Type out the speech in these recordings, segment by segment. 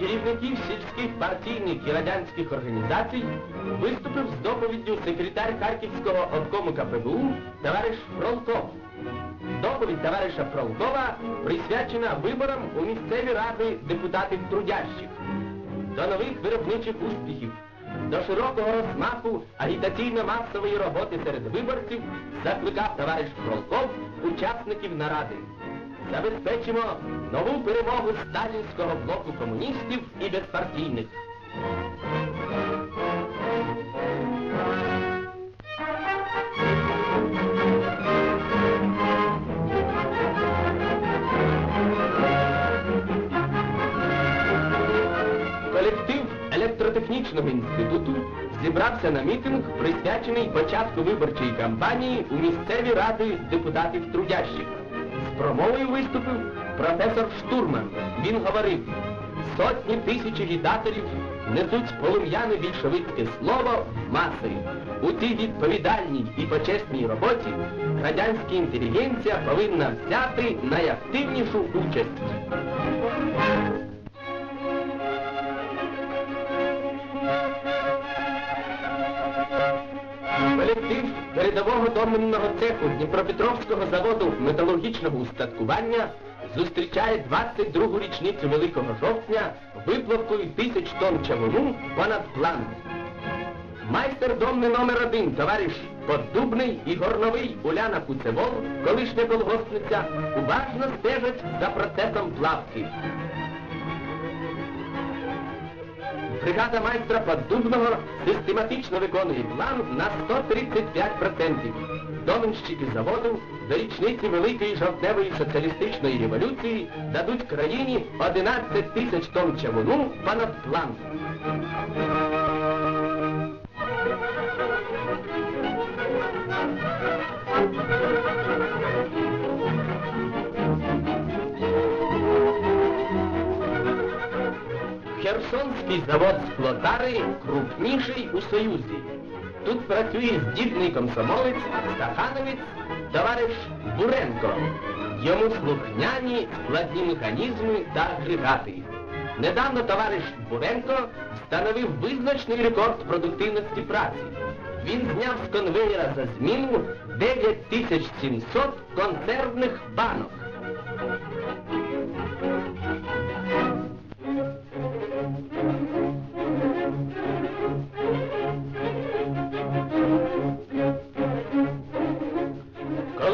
Керівників сільських партійних і радянських організацій виступив з доповіддю секретар Харківського обкому КПБУ товариш Фролков. Доповідь товариша Фролкова присвячена виборам у місцеві ради депутатів трудящих. До нових виробничих успіхів, до широкого розмаху агітаційно-масової роботи серед виборців закликав товариш Фролков учасників наради. Забезпечимо нову перемогу сталінського блоку комуністів і безпартійних. Колектив електротехнічного інституту зібрався на мітинг, присвячений початку виборчої кампанії у місцеві ради депутатів трудящих. Промовою виступив професор Штурман. Він говорив, сотні тисяч агітаторів несуть полум'яне більшовицьке слово маси. У цій відповідальній і почесній роботі радянська інтелігенція повинна взяти найактивнішу участь. Передового доменного цеху Дніпропетровського заводу металургічного устаткування зустрічає 22-гу річницю Великого жовтня виплавкою тисяч тонн чавуну понад план. Майстер домни номер один, товариш Поддубний і Горновий Уляна Куцевол, колишня колгоспниця, уважно стежать за процесом плавки. Бригада майстра Поддубного систематично виконує план на 135%. Доменщики заводу до річниці Великої жовтневої соціалістичної революції дадуть країні 11 тисяч тонн чавуну понад план. Херсонський завод Склотари крупніший у Союзі. Тут працює здібний комсомолець, стахановець, товариш Буренко. Йому слухняні складні механізми та агрегати. Недавно товариш Буренко встановив визначний рекорд продуктивності праці. Він зняв з конвеєра за зміну 9700 консервних банок.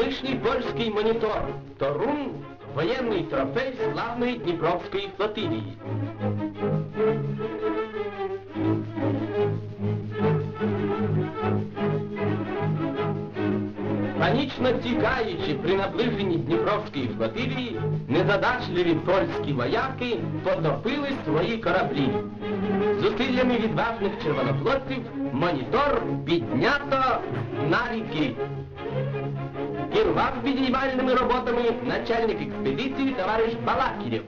Колишній польський монітор Торун воєнний трофей славної Дніпровської флотилії. Панічно тікаючи при наближенні Дніпровської флотилії, незадачливі польські вояки потопили свої кораблі. Зусиллями відважних червонофлотців монітор піднято на ріки. прервав минимальными работами начальник экспедиции товарищ Балакирев.